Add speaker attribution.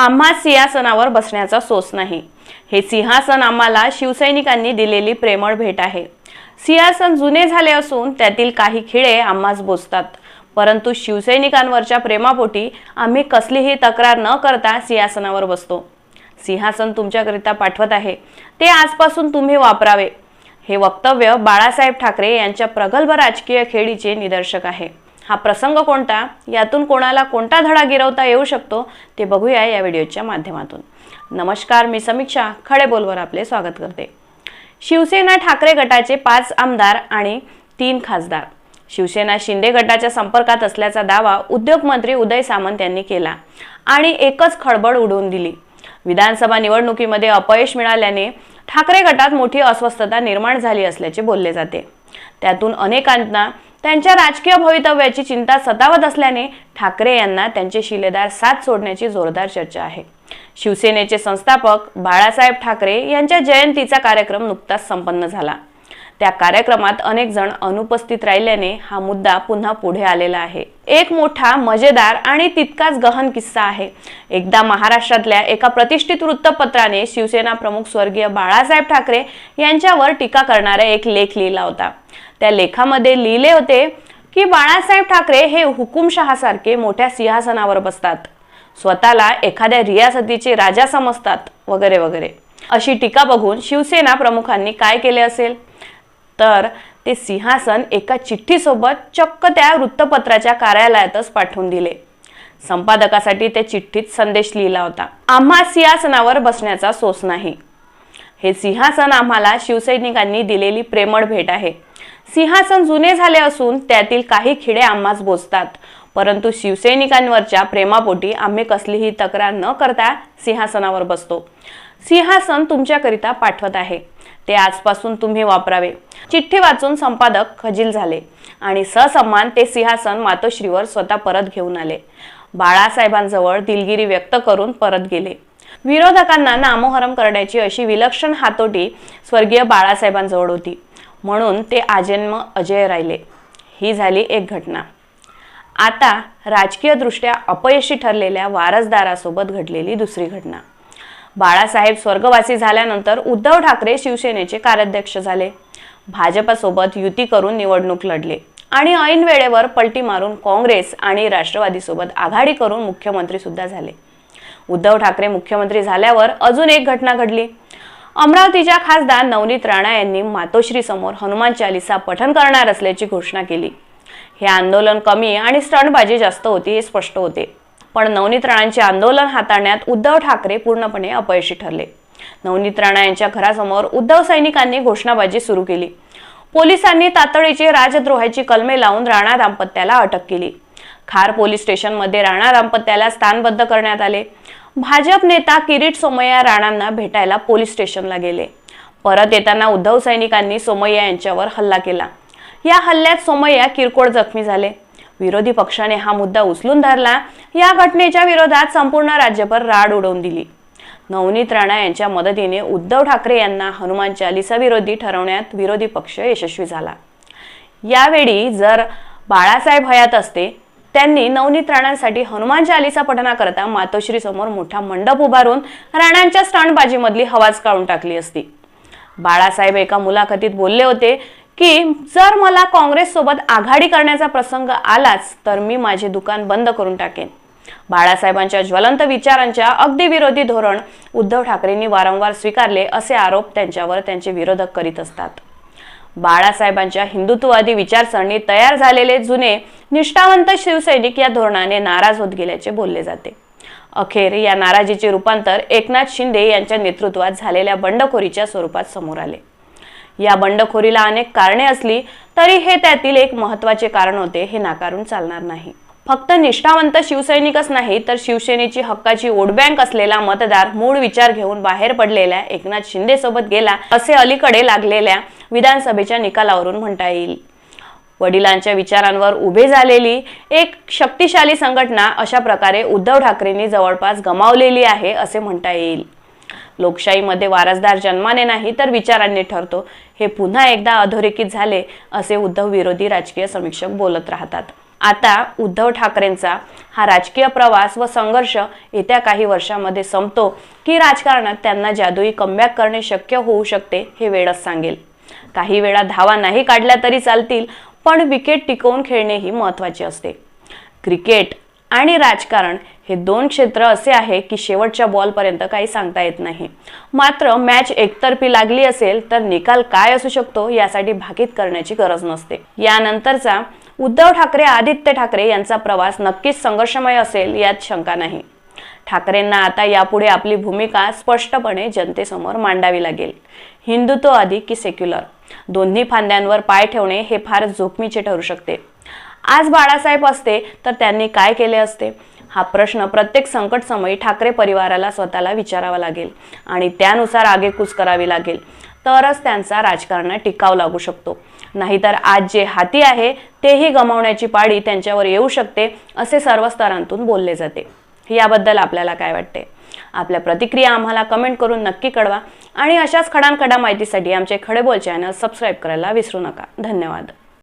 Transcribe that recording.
Speaker 1: आम्हा सिंहासनावर बसण्याचा सोस नाही. हे सिंहासन आम्हाला शिवसैनिकांनी दिलेली प्रेमळ भेट आहे. सिंहासन जुने झाले असून त्यातील काही खिळे आम्हास बोचतात. परंतु शिवसैनिकांवरच्या प्रेमापोटी आम्ही कसलीही तक्रार न करता सिंहासनावर बसतो. सिंहासन तुमच्याकरिता पाठवत आहे. ते आजपासून तुम्ही वापरावे. हे वक्तव्य बाळासाहेब ठाकरे यांच्या प्रगल्भ राजकीय खेळीचे निदर्शक आहे. हा प्रसंग कोणता यातून कोणाला कोणता धडा गिरवता येऊ शकतो ते बघूया या व्हिडिओच्या माध्यमातून. नमस्कार मी समीक्षा खडे बोलवर आपले स्वागत करते. शिवसेना ठाकरे गटाचे पाच आमदार आणि तीन खासदार. शिवसेना शिंदे गटाच्या संपर्कात असल्याचा दावा उद्योगमंत्री उदय सामंत यांनी केला आणि एकच खळबळ उडवून दिली. विधानसभा निवडणुकीमध्ये अपयश मिळाल्याने ठाकरे गटात मोठी अस्वस्थता निर्माण झाली असल्याचे बोलले जाते. त्यातून अनेकांना त्यांच्या राजकीय भवितव्याची चिंता सतावत असल्याने ठाकरे यांना त्यांचे शिलेदार साथ सोडण्याची जोरदार चर्चा आहे. शिवसेनेचे संस्थापक बाळासाहेब ठाकरे यांच्या जयंतीचा कार्यक्रम नुकताच संपन्न झाला. त्या कार्यक्रमात अनेक जण अनुपस्थित राहिल्याने हा मुद्दा पुन्हा पुढे आलेला आहे. एक मोठा मजेदार आणि तितकाच गहन किस्सा आहे. एकदा महाराष्ट्रातल्या एका प्रतिष्ठित वृत्तपत्राने शिवसेना प्रमुख स्वर्गीय बाळासाहेब ठाकरे यांच्यावर टीका करणारा एक लेख लिहिला होता. त्या लेखामध्ये लिहिले होते की बाळासाहेब ठाकरे हे हुकुमशहासारखे मोठ्या सिंहासनावर बसतात. स्वतःला एखाद्या रियासतीचे राजा समजतात वगैरे वगैरे. अशी टीका बघून शिवसेना प्रमुखांनी काय केले असेल? तर ते सिंहासन एका चिठ्ठीसोबत चक्क त्या वृत्तपत्राच्या कार्यालयातच पाठवून दिले. संपादकासाठी त्या चिठ्ठीत संदेश लिहिला होता. आम्हा सिंहासनावर बसण्याचा सोस नाही. हे सिंहासन आम्हाला शिवसैनिकांनी दिलेली प्रेमळ भेट आहे. सिंहासन जुने झाले असून त्यातील काही खिडे आम्हास बोचतात. परंतु शिवसैनिकांवरच्या प्रेमापोटी आम्ही कसलीही तक्रार न करता सिंहासनावर बसतो. सिंहासन तुमच्याकरिता पाठवत आहे. ते आजपासून तुम्ही वापरावे. चिठ्ठी वाचून संपादक खजील झाले आणि ससम्मान ते सिंहासन मातोश्रीवर स्वतः परत घेऊन आले. बाळासाहेबांजवळ दिलगिरी व्यक्त करून परत गेले. विरोधकांना नामोहरम करण्याची अशी विलक्षण हातोटी स्वर्गीय बाळासाहेबांजवळ होती. म्हणून ते आजन्म अजय राहिले. ही झाली एक घटना. आता राजकीयदृष्ट्या अपयशी ठरलेल्या वारसदारासोबत घडलेली दुसरी घटना. बाळासाहेब स्वर्गवासी झाल्यानंतर उद्धव ठाकरे शिवसेनेचे कार्याध्यक्ष झाले. भाजपसोबत युती करून निवडणूक लढले आणि ऐन वेळेवर पलटी मारून काँग्रेस आणि राष्ट्रवादीसोबत आघाडी करून मुख्यमंत्री सुद्धा झाले. उद्धव ठाकरे मुख्यमंत्री झाल्यावर अजून एक घटना घडली. अमरावतीच्या खासदार नवनीत राणा यांनी मातोश्री समोर हनुमान चालिसा पठण करणार असल्याची घोषणा केली. हे आंदोलन कमी आणि स्टंटबाजी जास्त होती हे स्पष्ट होते. पण नवनीत राणांचे आंदोलन हाताळण्यात उद्धव ठाकरे पूर्णपणे अपयशी ठरले. नवनीत राणा यांच्या घरासमोर उद्धव सैनिकांनी घोषणाबाजी सुरू केली. पोलिसांनी तातडीची राजद्रोहाची कलमे लावून राणा दाम्पत्याला अटक केली. खार पोलीस स्टेशनमध्ये राणा दाम्पत्याला स्थानबद्ध करण्यात आले. भाजप नेता किरीट सोमय्या राणांना भेटायला पोलीस स्टेशनला गेले. परत येताना उद्धव सैनिकांनी सोमय्या यांच्यावर हल्ला केला. या हल्ल्यात सोमय्या किरकोळ जखमी झाले. विरोधी पक्षाने हा मुद्दा उचलून धरला. या घटनेच्या विरोधात संपूर्ण राज्यभर राड उडवून दिली. नवनीत राणा यांच्या मदतीने उद्धव ठाकरे यांना हनुमान चालिसा विरोधी ठरवण्यात विरोधी पक्ष यशस्वी झाला. यावेळी जर बाळासाहेब हयात असते त्यांनी नवनीत राणांसाठी हनुमान चालिसा पठणाकरता मातोश्री समोर मोठा मंडप उभारून राणांच्या स्टंटबाजीमधली हवाच काढून टाकली असती. बाळासाहेब एका मुलाखतीत बोलले होते की जर मला काँग्रेस सोबत आघाडी करण्याचा प्रसंग आलाच तर मी माझे दुकान बंद करून टाकेन. बाळासाहेबांच्या ज्वलंत विचारांच्या अगदी विरोधी धोरण उद्धव ठाकरेंनी वारंवार स्वीकारले असे आरोप त्यांच्यावर त्यांचे विरोधक करीत असतात. बाळासाहेबांच्या हिंदुत्ववादी विचारसरणी तयार झालेले जुने निष्ठावंत शिवसैनिक या धोरणाने नाराज होत गेल्याचे बोलले जाते. अखेर या नाराजीचे रूपांतर एकनाथ शिंदे यांच्या नेतृत्वात झालेल्या बंडखोरीच्या स्वरूपात समोर आले. या बंडखोरीला अनेक कारणे असली तरी हे त्यातील एक महत्त्वाचे कारण होते हे नाकारून चालणार नाही. फक्त निष्ठावंत शिवसैनिकच नाही तर शिवसेनेची हक्काची वोट बँक असलेला मतदार मूळ विचार घेऊन बाहेर पडलेल्या एकनाथ शिंदे सोबत गेला असे अलीकडे लागलेल्या विधानसभेच्या निकालावरून म्हणता येईल. वडिलांच्या विचारांवर उभे झालेली एक शक्तिशाली संघटना अशा प्रकारे उद्धव ठाकरेंनी जवळपास गमावलेली आहे असे म्हणता येईल. लोकशाहीमध्ये वारसदार जन्माने नाही तर विचारांनी ठरतो हे पुन्हा एकदा अधोरेखित झाले असे उद्धव विरोधी राजकीय समीक्षक बोलत राहतात. आता उद्धव ठाकरेंचा हा राजकीय प्रवास व संघर्ष येत्या काही वर्षामध्ये संपतो की राजकारणात त्यांना जादुई कमबॅक करणे शक्य होऊ शकते हे वेळच सांगेल. काही वेळा धावा नाही काढल्या तरी चालतील पण विकेट टिकवून खेळणे ही महत्त्वाचे असते. क्रिकेट आणि राजकारण हे दोन क्षेत्र असे आहे की शेवटच्या बॉलपर्यंत काही सांगता येत नाही. मात्र मॅच एकतर्फी लागली असेल तर निकाल काय असू शकतो यासाठी भाकीत करण्याची गरज नसते. यानंतरचा उद्धव ठाकरे आदित्य ठाकरे यांचा प्रवास नक्कीच संघर्षमय असेल यात शंका नाही. ठाकरेंना आता यापुढे आपली भूमिका स्पष्टपणे जनतेसमोर मांडावी लागेल. हिंदुत्व अधिक की सेक्युलर दोन्ही फांद्यांवर पाय ठेवणे हे फार जोखमीचे ठरू शकते. आज बाळासाहेब असते तर त्यांनी काय केले असते? हा प्रश्न प्रत्येक संकट समयी ठाकरे परिवाराला स्वतःला विचारावा लागेल आणि त्यानुसार आगेकूच करावी लागेल. तरच त्यांचा राजकारणात टिकाव लागू शकतो. नाहीतर आज जे हाती आहे तेही गमावण्याची पाळी त्यांच्यावर येऊ शकते असे सर्व स्तरांतून बोलले जाते. याबद्दल आपल्याला काय वाटते? आपल्या प्रतिक्रिया आम्हाला कमेंट करून नक्की कळवा. आणि अशाच खडानखडा माहितीसाठी आमचे खडेबोल चॅनल सबस्क्राईब करायला विसरू नका. धन्यवाद.